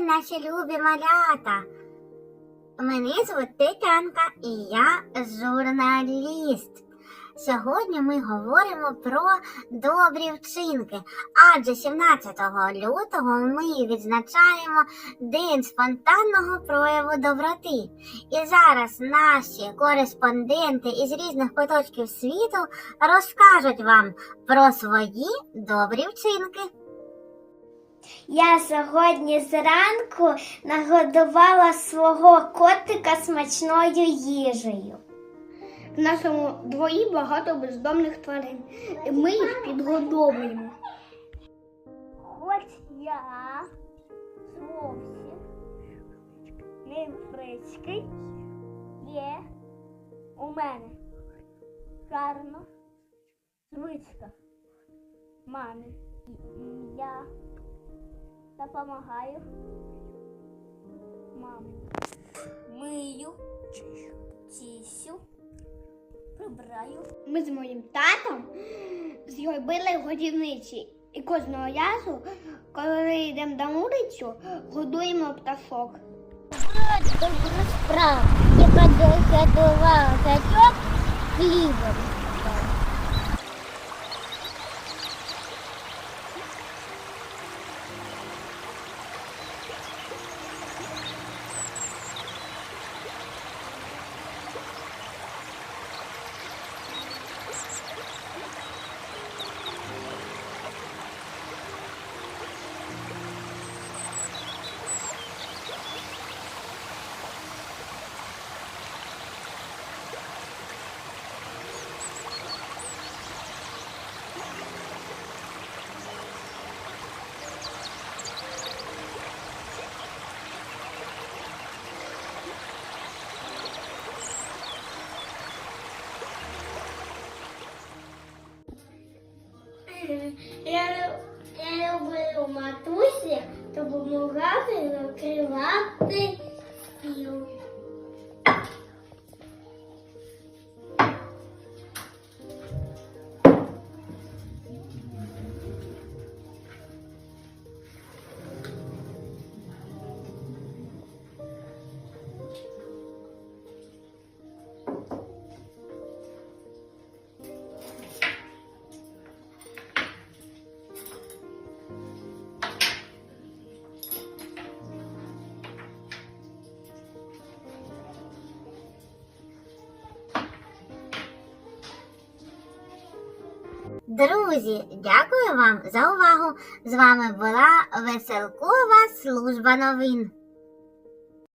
наші любі малята. Мене звуть Тетянка і я журналіст. Сьогодні ми говоримо про добрі вчинки, адже 17 лютого ми відзначаємо День спонтанного прояву доброти. І зараз наші кореспонденти із різних куточків світу розкажуть вам про свої добрі вчинки. Я сьогодні зранку нагодувала свого котика смачною їжею. В нашому дворі багато бездомних тварин, і ми їх підгодовуємо. Хоч я зовсім не є у мене гарна звичка мамі. І я допомагаю мамі. Мию, чищу, прибираю. Ми з моїм татом зробили годівничі. І кожного разу, коли йдемо на вулицю, годуємо пташок. добру справу, яка догадувала качок хлібом. Я, я люблю матусі допомагати накривати стіл. Друзі, дякую вам за увагу. З вами була Веселкова служба новин.